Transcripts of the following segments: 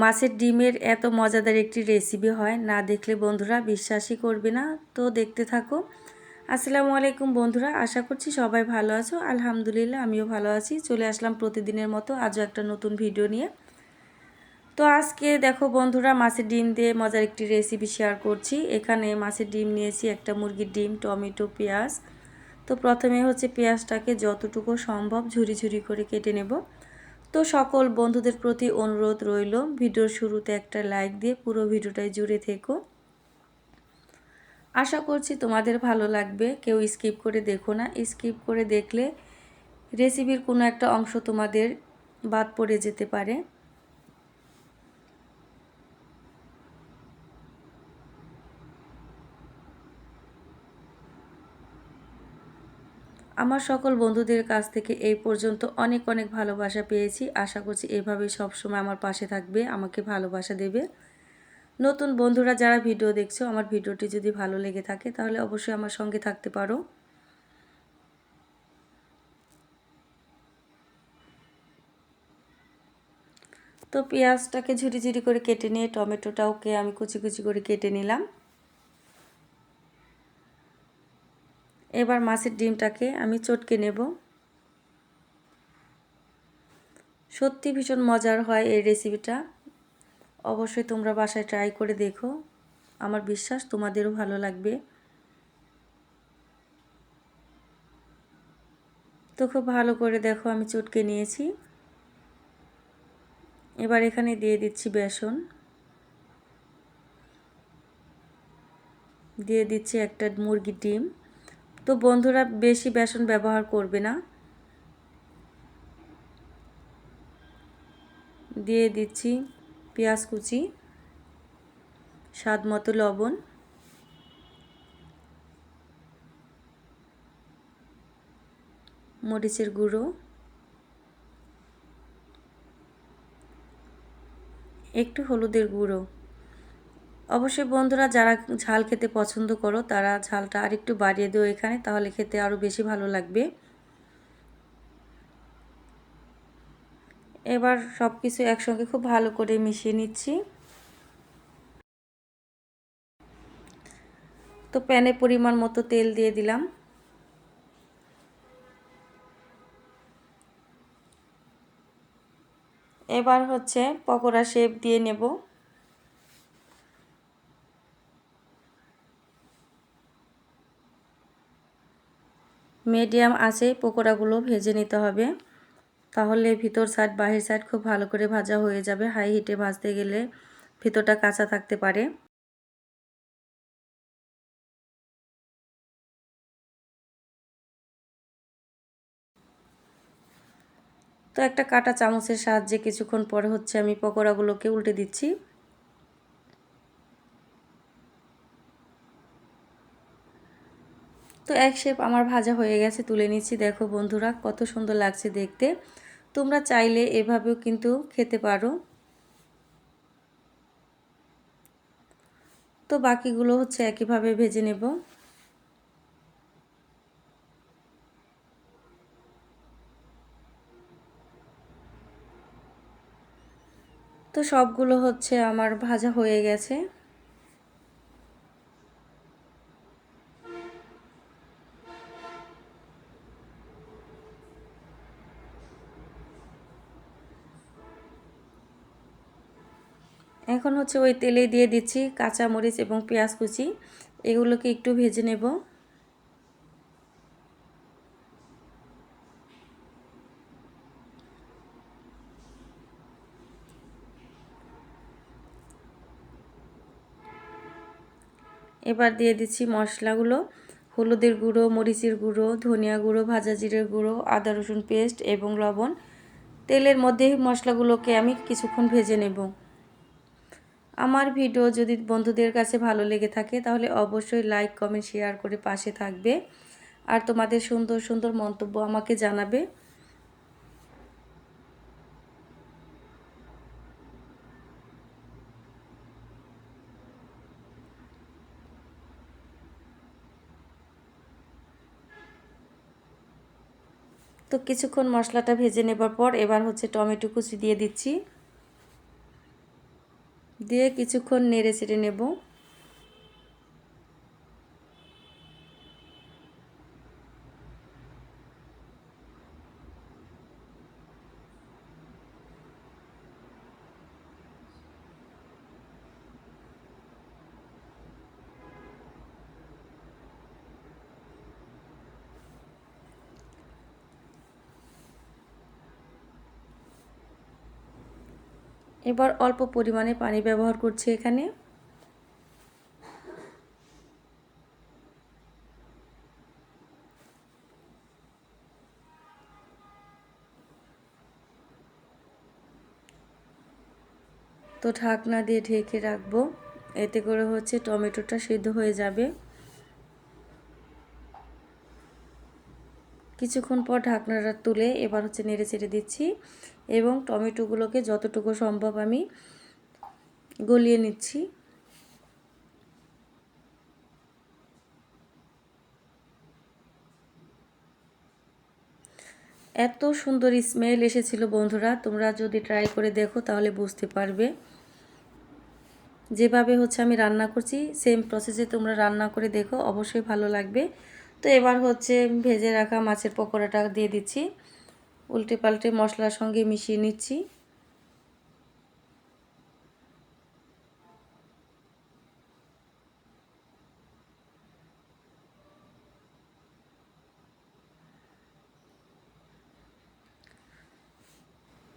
মাছের ডিমের এত মজাদার একটি রেসিপি হয়, না দেখলে বন্ধুরা বিশ্বাসই করবে না। তো দেখতে থাকো। আসসালামু আলাইকুম বন্ধুরা, আশা করছি সবাই ভালো আছো। আলহামদুলিল্লাহ, আমিও ভালো আছি। চলে আসলাম প্রতিদিনের মতো আজও একটা নতুন ভিডিও নিয়ে। তো আজকে দেখো বন্ধুরা, মাছের ডিম দিয়ে মজার একটি রেসিপি শেয়ার করছি। এখানে মাছের ডিম নিয়েছি একটা মুরগির ডিম, টমেটো, পেঁয়াজ। তো প্রথমে হচ্ছে পেঁয়াজটাকে যতটুকু সম্ভব ঝুরি ঝুরি করে কেটে নেব। তো সকল বন্ধুদের প্রতি অনুরোধ রইল, ভিডিওর শুরুতে একটা লাইক দিয়ে পুরো ভিডিওটাই জুড়ে থেকো। আশা করছি তোমাদের ভালো লাগবে, কেউ স্কিপ করে দেখো না। স্কিপ করে দেখলে রেসিপির কোনো একটা অংশ তোমাদের বাদ পড়ে যেতে পারে। আমার সকল বন্ধুদের কাছ থেকে এই পর্যন্ত অনেক অনেক ভালোবাসা পেয়েছি। আশা করছি এভাবে সবসময় আমার পাশে থাকবে, আমাকে ভালোবাসা দেবে। নতুন বন্ধুরা যারা ভিডিও দেখছ, আমার ভিডিওটি যদি ভালো লেগে থাকে, তাহলে অবশ্যই আমার সঙ্গে থাকতে পারো। তো পেঁয়াজটাকে ঝুরি ঝুড়ি করে কেটে নিয়ে, টমেটোটাওকে আমি কুচি কুচি করে কেটে নিলাম। এবার মাছের ডিমটাকে আমি চটকে নেব। সত্যি ভীষণ মজার হয় এই রেসিপিটা অবশ্যই তোমরা বাসায় ট্রাই করে দেখো। আমার বিশ্বাস তোমাদেরও ভালো লাগবে। তো খুব ভালো করে দেখো আমি চটকে নিয়েছি। এবার এখানে দিয়ে দিচ্ছি বেসন। দিয়ে দিচ্ছি একটা মুরগির ডিম। তো বন্ধুরা বেশি বেসন ব্যবহার করবে না। দিয়ে দিচ্ছি পেঁয়াজ কুচি স্বাদ মতো লবণ। মরিচের গুঁড়ো। একটু হলুদের গুঁড়ো। অবশ্যই বন্ধুরা, যারা ঝাল খেতে পছন্দ করো, তারা ঝালটা আরেকটু বাড়িয়ে দিও এখানে, তাহলে খেতে আরও বেশি ভালো লাগবে। এবার সব কিছু একসঙ্গে খুব ভালো করে মিশিয়ে নিচ্ছি। তো প্যানে পরিমাণ মতো তেল দিয়ে দিলাম। এবার হচ্ছে পকোড়া শেপ দিয়ে নেব। মিডিয়াম আছে, পকোড়াগুলো ভেজে নিতে হবে। তাহলে ভিতর সাইড বাহির সাইড খুব ভালো করে ভাজা হয়ে যাবে। হাই হিটে ভাজতে গেলে ভিতরটা কাঁচা থাকতে পারে। তো একটা কাটা চামচের সাহায্যে কিছুক্ষণ পরে হচ্ছে আমি পকোড়াগুলোকে উল্টে দিচ্ছি। তো এক শেপ আমার ভাজা হয়ে গেছে, তুলে নিচ্ছি। দেখো বন্ধুরা, কত সুন্দর লাগছে দেখতে। তোমরা চাইলে এভাবেও কিন্তু খেতে পারো। তো বাকিগুলো হচ্ছে একইভাবে ভেজে নেব। তো সবগুলো হচ্ছে আমার ভাজা হয়ে গেছে। এখন হচ্ছে ওই তেলে দিয়ে দিচ্ছি কাঁচা মরিচ এবং পেঁয়াজ কুচি। এগুলোকে একটু ভেজে নেব। এবার দিয়ে দিচ্ছি মশলাগুলো। হলুদের গুঁড়ো, মরিচের গুঁড়ো, ধনিয়া গুঁড়ো, ভাজা জিরের গুঁড়ো, আদা, রসুন পেস্ট এবং লবণ। তেলের মধ্যে মশলাগুলোকে আমি কিছুক্ষণ ভেজে নেব। আমার ভিডিও যদি বন্ধুদের কাছে ভালো লেগে থাকে, তাহলে অবশ্যই লাইক কমেন্ট শেয়ার করে পাশে থাকবে। আর তোমাদের সুন্দর সুন্দর মন্তব্য আমাকে জানাবে। তো কিছুক্ষণ মশলাটা ভেজে নেবার পর এবার হচ্ছে টমেটো কুচি দিয়ে দিচ্ছি। দিয়ে কিছুক্ষণ নেড়ে চেড়ে নেব। এবার অল্প পরিমাণে পানি ব্যবহার করছি এখানে। তো ঢাকনা দিয়ে ঢেকে রাখব। এতে করে হচ্ছে টমেটোটা সিদ্ধ হয়ে যাবে। কিছুক্ষণ পর ঢাকনাটা তুলে এবার হচ্ছে নেড়ে চেড়ে দিচ্ছি। এবং টমেটোগুলোকে যতটুকু সম্ভব আমি গলিয়ে নিচ্ছি। এত সুন্দর স্মেল এসেছিল বন্ধুরা, তোমরা যদি ট্রাই করে দেখো তাহলে বুঝতে পারবে। যেভাবে হচ্ছে আমি রান্না করছি সেম প্রসেসে তোমরা রান্না করে দেখো, অবশ্যই ভালো লাগবে। তো এবার হচ্ছে ভেজে রাখা মাছের পকোড়াটা দিয়ে দিচ্ছি। উল্টে পাল্টে মশলার সঙ্গে মিশিয়ে নিচ্ছি।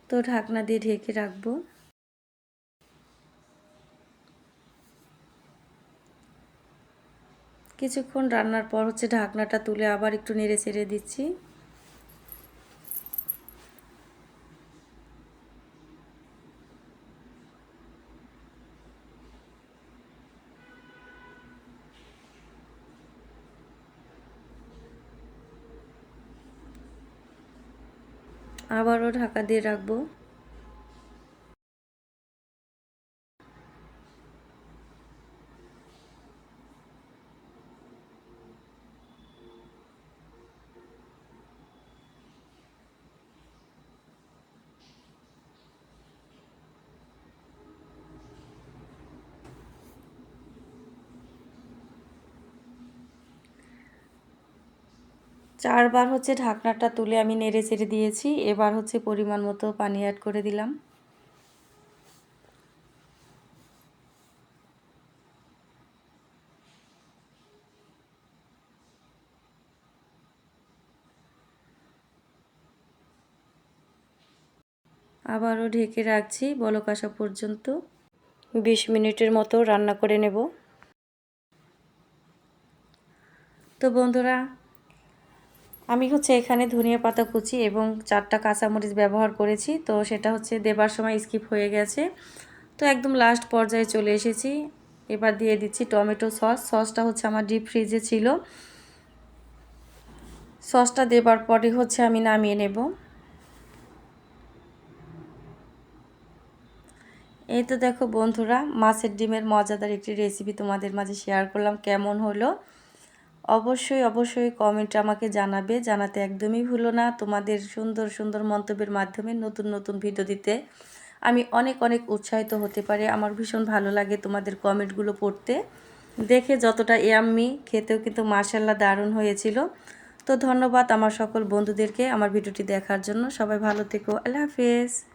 তো ঢাকনা দিয়ে ঢেকে রাখব। কিছুক্ষণ রান্নার পর হচ্ছে ঢাকনাটা তুলে আবার একটু নেড়ে চেড়ে দিচ্ছি। আবারও ঢাকা দিয়ে রাখব। চারবার হচ্ছে ঢাকনাটা তুলে আমি নেড়ে চেড়ে দিয়েছি। এবার হচ্ছে পরিমাণ মতো পানি অ্যাড করে দিলাম। আবারও ঢেকে রাখছি বলক আসা পর্যন্ত। বিশ মিনিটের মতো রান্না করে নেব। তো বন্ধুরা আমি হচ্ছে এখানে ধনিয়া পাতা কুচি এবং চারটা কাঁচামরিচ ব্যবহার করেছি। তো সেটা হচ্ছে দেবার সময় স্কিপ হয়ে গেছে। তো একদম লাস্ট পর্যায়ে চলে এসেছি। এবার দিয়ে দিচ্ছি টমেটো সস। সসটা হচ্ছে আমার ডিপ ফ্রিজে ছিল। সসটা দেবার পরে হচ্ছে আমি নামিয়ে নেব। এই তো দেখো বন্ধুরা, মাছের ডিমের মজাদার একটি রেসিপি তোমাদের মাঝে শেয়ার করলাম। কেমন হলো? অবশ্যই অবশ্যই কমেন্ট আমাকে জানাবে। জানাতে একদমই ভুলো না। তোমাদের সুন্দর সুন্দর মন্তব্যের মাধ্যমে নতুন নতুন ভিডিও দিতে আমি অনেক অনেক উৎসাহিত হতে পারি। আমার ভীষণ ভালো লাগে তোমাদের কমেন্টগুলো পড়তে। দেখে যতটা ইয়াম্মি খেতেও কিন্তু মার্শাল্লাহ দারুণ হয়েছিল। তো ধন্যবাদ আমার সকল বন্ধুদেরকে আমার ভিডিওটি দেখার জন্য। সবাই ভালো থেকো। আল্লাহ হাফেজ।